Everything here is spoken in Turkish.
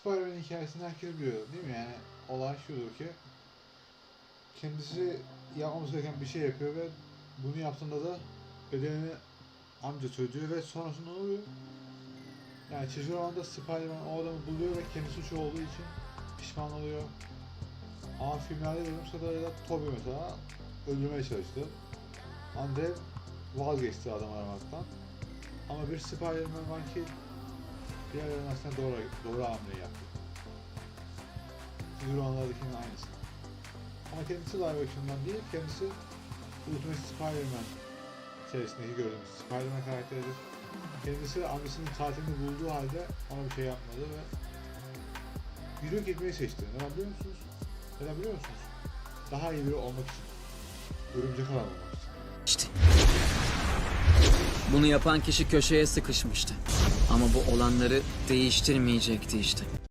Spider-Man hikayesini herkes biliyor değil mi? Yani olay şudur ki kendisi yapmamız gereken bir şey yapıyor ve bunu yaptığında da bedelini amcası ödüyor ve sonrasında ne oluyor? Yani çizgi romanda Spider-Man o adamı buluyor ve kendisi suçu olduğu için pişman oluyor. Ama filmlerde gördüğümüz kadarıyla Tobey mesela öldürmeye çalıştı. Andrew vazgeçti adam aramaktan. Ama bir Spider-Man var ki diğerlerinin aslında doğru, doğru hamleyi yaptı. Çizgi romanlardakinin aynısı. Ama kendisi live action'dan değil, kendisi Ultimate Spider-Man serisindeki gördüğümüz Spider-Man karakteridir. Kendisi amcasının katilini bulduğu halde ona bir şey yapmadı ve yürüyüp gitmeyi seçti. Neden biliyor musunuz? Neden biliyor musunuz? Daha iyi biri olmak için. Örümcek adam olmak için. Bunu yapan kişi köşeye sıkışmıştı. Ama bu olanları değiştirmeyecekti işte.